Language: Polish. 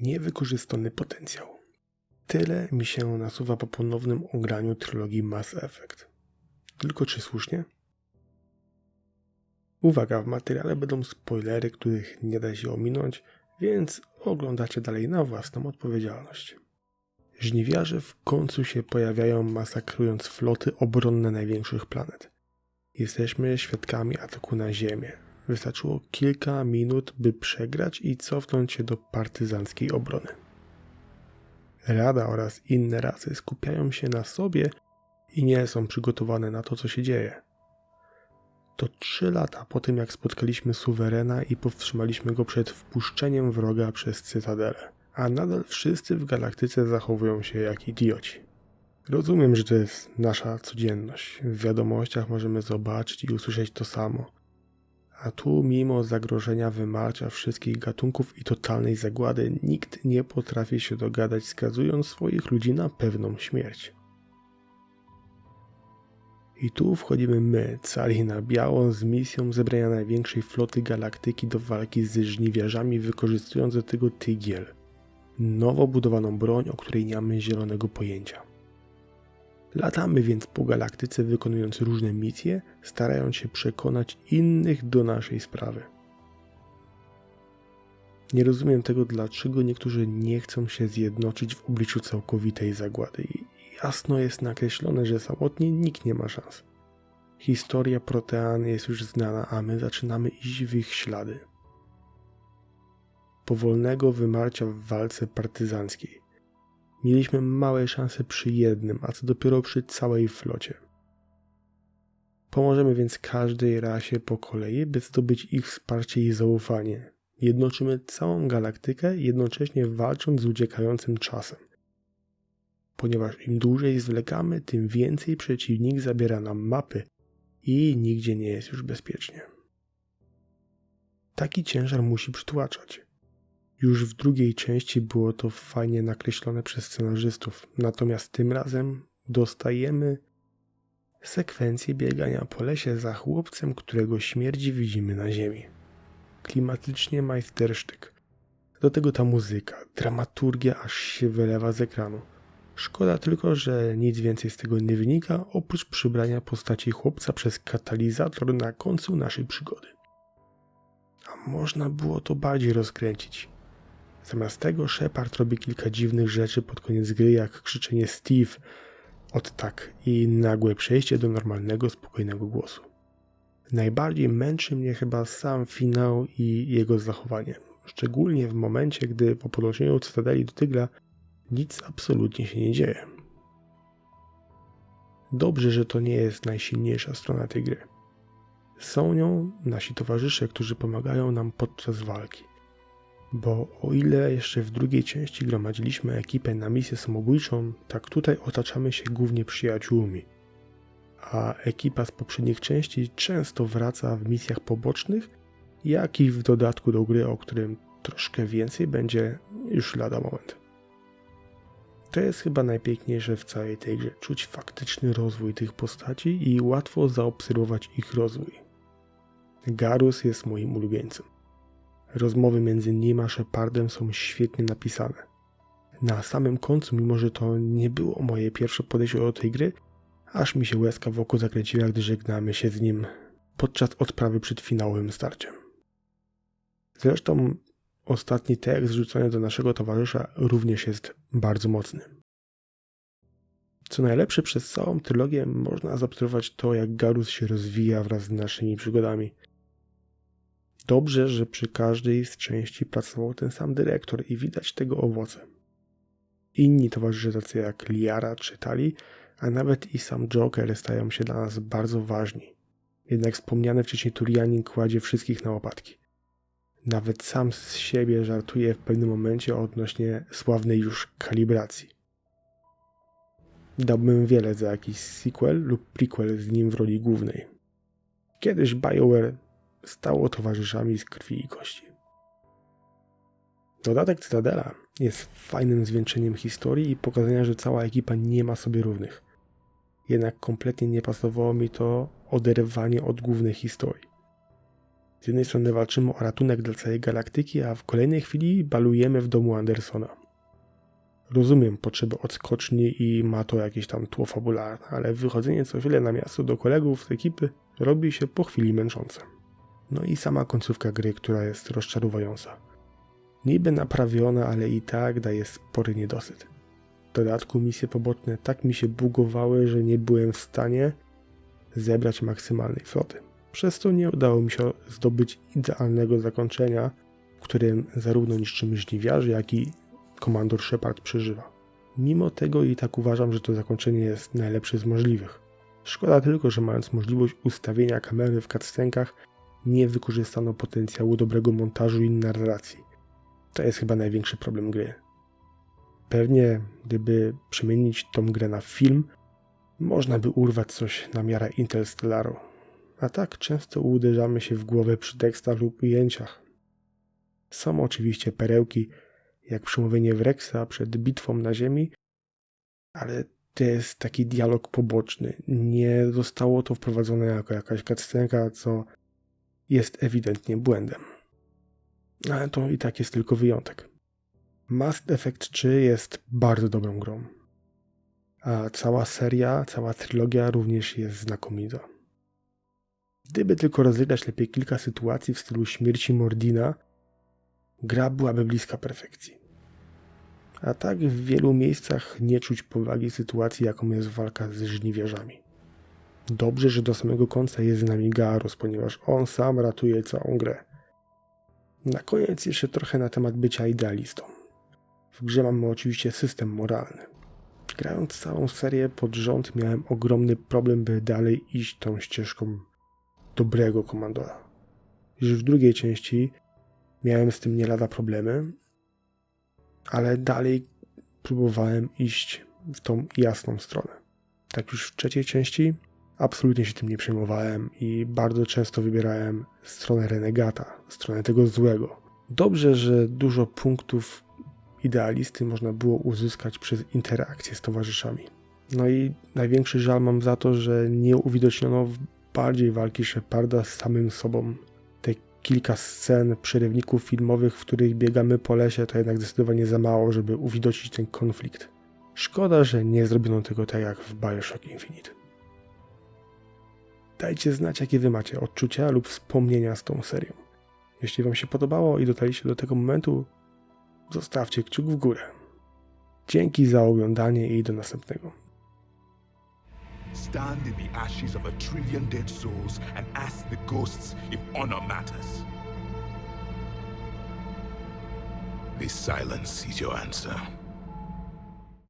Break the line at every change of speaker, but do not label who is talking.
Niewykorzystany potencjał. Tyle mi się nasuwa po ponownym ograniu trylogii Mass Effect. Tylko czy słusznie? Uwaga, w materiale będą spoilery, których nie da się ominąć, więc oglądacie dalej na własną odpowiedzialność. Żniwiarze w końcu się pojawiają, masakrując floty obronne największych planet. Jesteśmy świadkami ataku na Ziemię. Wystarczyło kilka minut, by przegrać i cofnąć się do partyzanckiej obrony. Rada oraz inne rasy skupiają się na sobie i nie są przygotowane na to, co się dzieje. To trzy lata po tym, jak spotkaliśmy suwerena i powstrzymaliśmy go przed wpuszczeniem wroga przez cytadelę, a nadal wszyscy w galaktyce zachowują się jak idioci. Rozumiem, że to jest nasza codzienność. W wiadomościach możemy zobaczyć i usłyszeć to samo. A tu, mimo zagrożenia wymarcia wszystkich gatunków i totalnej zagłady, nikt nie potrafi się dogadać, skazując swoich ludzi na pewną śmierć. I tu wchodzimy my, cali na biało, z misją zebrania największej floty galaktyki do walki z żniwiarzami, wykorzystując do tego tygiel. Nowo budowaną broń, o której nie mamy zielonego pojęcia. Latamy więc po galaktyce, wykonując różne misje, starając się przekonać innych do naszej sprawy. Nie rozumiem tego, dlaczego niektórzy nie chcą się zjednoczyć w obliczu całkowitej zagłady jasno jest nakreślone, że samotnie nikt nie ma szans. Historia Protean jest już znana, a my zaczynamy iść w ich ślady. Powolnego wymarcia w walce partyzanckiej. Mieliśmy małe szanse przy jednym, a co dopiero przy całej flocie. Pomożemy więc każdej rasie po kolei, by zdobyć ich wsparcie i zaufanie. Jednoczymy całą galaktykę, jednocześnie walcząc z uciekającym czasem ponieważ im dłużej zwlekamy, tym więcej przeciwnik zabiera nam mapy i nigdzie nie jest już bezpiecznie. Taki ciężar musi przytłaczać. Już w drugiej części było to fajnie nakreślone przez scenarzystów, natomiast tym razem dostajemy sekwencję biegania po lesie za chłopcem, którego śmierci widzimy na ziemi. Klimatycznie majstersztyk. Do tego ta muzyka, dramaturgia aż się wylewa z ekranu. Szkoda tylko, że nic więcej z tego nie wynika, oprócz przybrania postaci chłopca przez katalizator na końcu naszej przygody. A można było to bardziej rozkręcić. Zamiast tego Shepard robi kilka dziwnych rzeczy pod koniec gry, jak krzyczenie Steve od tak i nagłe przejście do normalnego, spokojnego głosu. Najbardziej męczy mnie chyba sam finał i jego zachowanie. Szczególnie w momencie, gdy po podłączeniu Cytadeli do Tygla nic absolutnie się nie dzieje. Dobrze, że to nie jest najsilniejsza strona tej gry. Są nią nasi towarzysze, którzy pomagają nam podczas walki. Bo o ile jeszcze w drugiej części gromadziliśmy ekipę na misję samobójczą, tak tutaj otaczamy się głównie przyjaciółmi. A ekipa z poprzednich części często wraca w misjach pobocznych, jak i w dodatku do gry, o którym troszkę więcej będzie już lada moment. To jest chyba najpiękniejsze w całej tej grze. Czuć faktyczny rozwój tych postaci i łatwo zaobserwować ich rozwój. Garus jest moim ulubieńcem. Rozmowy między nim a Shepardem są świetnie napisane. Na samym końcu, mimo że to nie było moje pierwsze podejście do tej gry, aż mi się łezka w oko zakręciła, gdy żegnamy się z nim podczas odprawy przed finałowym starciem. Zresztą Ostatni tekst rzucony do naszego towarzysza również jest bardzo mocny. Co najlepsze, przez całą trylogię można zaobserwować to, jak Garus się rozwija wraz z naszymi przygodami. Dobrze, że przy każdej z części pracował ten sam dyrektor i widać tego owoce. Inni towarzysze tacy jak Liara czy Tali, a nawet i sam Joker stają się dla nas bardzo ważni. Jednak wspomniany wcześniej Turianin kładzie wszystkich na łopatki. Nawet sam z siebie żartuje w pewnym momencie odnośnie sławnej już kalibracji. Dałbym wiele za jakiś sequel lub prequel z nim w roli głównej. Kiedyś BioWare stało towarzyszami z krwi i kości. Dodatek Cytadela jest fajnym zwieńczeniem historii i pokazania, że cała ekipa nie ma sobie równych. Jednak kompletnie nie pasowało mi to oderwanie od głównej historii. Z jednej strony walczymy o ratunek dla całej galaktyki, a w kolejnej chwili balujemy w domu Andersona. Rozumiem potrzebę odskoczni i ma to jakieś tam tło fabularne, ale wychodzenie co chwilę na miasto do kolegów z ekipy robi się po chwili męczące. No i sama końcówka gry, która jest rozczarowująca. Niby naprawiona, ale i tak daje spory niedosyt. W dodatku misje poboczne tak mi się bugowały, że nie byłem w stanie zebrać maksymalnej floty. Przez to nie udało mi się zdobyć idealnego zakończenia, w którym zarówno niszczymy żniwiarzy, jak i komandor Shepard przeżywa. Mimo tego i tak uważam, że to zakończenie jest najlepsze z możliwych. Szkoda tylko, że mając możliwość ustawienia kamery w cutscenkach, nie wykorzystano potencjału dobrego montażu i narracji. To jest chyba największy problem gry. Pewnie, gdyby przemienić tą grę na film, można by urwać coś na miarę Interstellaru. A tak często uderzamy się w głowę przy tekstach lub ujęciach. Są oczywiście perełki, jak przemówienie Wrexa przed bitwą na Ziemi, ale to jest taki dialog poboczny. Nie zostało to wprowadzone jako jakaś cutscenka, co jest ewidentnie błędem. Ale to i tak jest tylko wyjątek. Mass Effect 3 jest bardzo dobrą grą. A cała seria, cała trylogia również jest znakomita. Gdyby tylko rozegrać lepiej kilka sytuacji w stylu śmierci Mordina, gra byłaby bliska perfekcji. A tak w wielu miejscach nie czuć powagi sytuacji, jaką jest walka z żniwiarzami. Dobrze, że do samego końca jest z nami Garus, ponieważ on sam ratuje całą grę. Na koniec jeszcze trochę na temat bycia idealistą. W grze mamy oczywiście system moralny. Grając całą serię pod rząd miałem ogromny problem, by dalej iść tą ścieżką dobrego komandora. Już w drugiej części miałem z tym nie lada problemy, ale dalej próbowałem iść w tą jasną stronę. Tak już w trzeciej części absolutnie się tym nie przejmowałem i bardzo często wybierałem stronę renegata, stronę tego złego. Dobrze, że dużo punktów idealisty można było uzyskać przez interakcję z towarzyszami. No i największy żal mam za to, że nie uwidoczniono bardziej walki Sheparda z samym sobą. Te kilka scen przerywników filmowych, w których biegamy po lesie, to jednak zdecydowanie za mało, żeby uwidocznić ten konflikt. Szkoda, że nie zrobiono tego tak jak w Bioshock Infinite. Dajcie znać, jakie wy macie odczucia lub wspomnienia z tą serią. Jeśli wam się podobało i dotarliście do tego momentu, zostawcie kciuk w górę. Dzięki za oglądanie i do następnego.
Stand in the ashes of a trillion dead souls and ask the ghosts if honor matters. This silence is your answer.